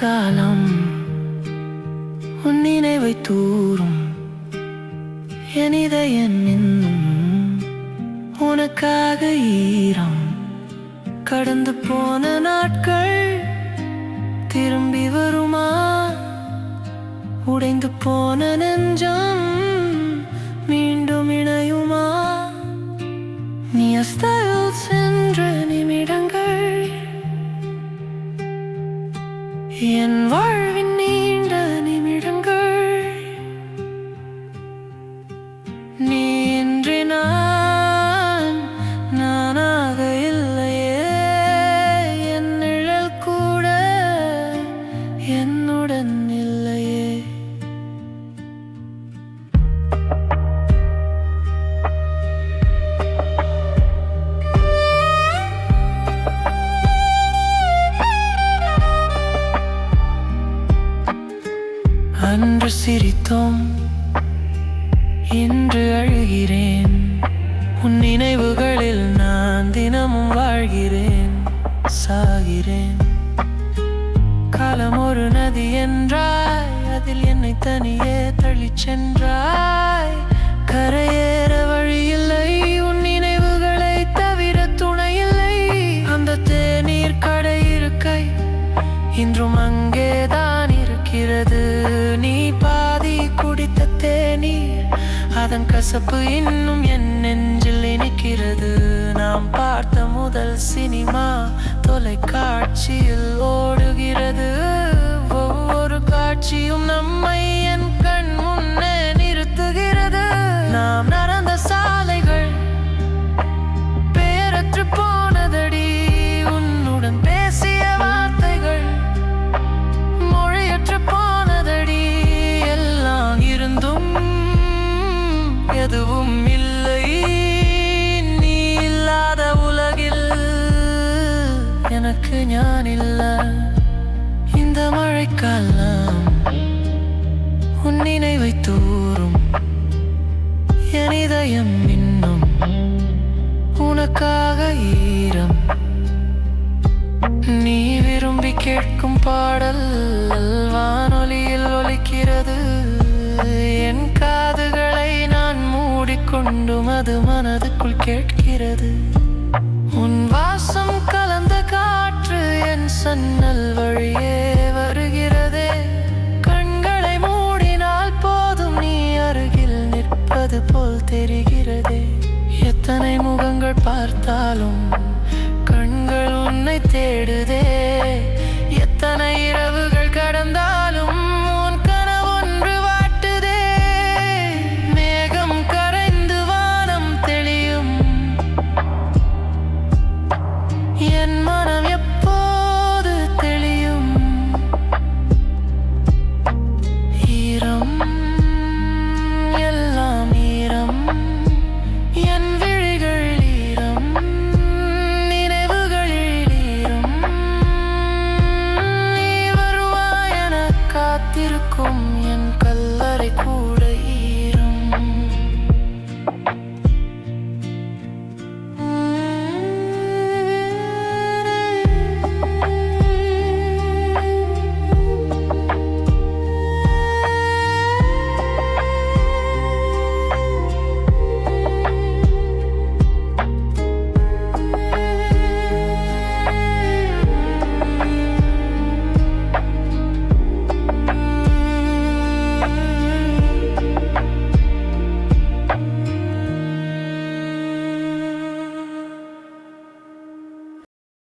காலம் உன் நினைவை தூரும். என் இதயம் இன்னும் உனக்காக ஈரம். கடந்து போன நாட்கள் திரும்பி வருமா? உடைந்து போன நெஞ்சம் என் வாழ்வின் நீண்ட நிமிடங்கள். நீன்றி நான் நானாக இல்லையே. என் நிழல் கூட என்னுடன் அன்று சிரித்தோம். இன்று அழுகிறேன். உன் நினைவுகளில் நான் தினமும் வாழ்கிறேன். சாகிறேன். காலம் ஒரு நதி என்றாய். அதில் என்னை தனியே தள்ளிச் சென்றாய். கரையேற வழியில்லை. உன் நினைவுகளை தவிர துணையில்லை. அந்த தேநீர் கடை இருக்கை. இன்றும் அங்கேதான் அதன் கசப்பு இன்னும் என் நெஞ்சில் இனிக்கிறது. நாம் பார்த்த முதல் சினிமா தொலைக்காட்சியில் உனக்காக ஈரம். நீ விரும்பி கேட்கும் பாடல் வானொலியில் ஒலிக்கிறது. என் காதுகளை நான் மூடிக்கொண்டும் அது மனதுக்குள் கேட்கிறது. உன் வாசம் கலந்த காற்று என் சன்னல் வழியே வருகிறதே. கண்களை மூடினால் போதும் நீ அருகில் நிற்பது போல் தெரிகிறதே. எத்தனை கண்கள் பார்த்தாலும் கண்கள் உன்னை தேடுதே. எத்தனை இரவுகள் கடந்தாலும் உன் கனவொன்று வாட்டுதே. மேகம் கரைந்து வானம் தெளியும். என் மனம் எப்போது தெளியும்? ஈரம் எல்லாம் ஈரம். என்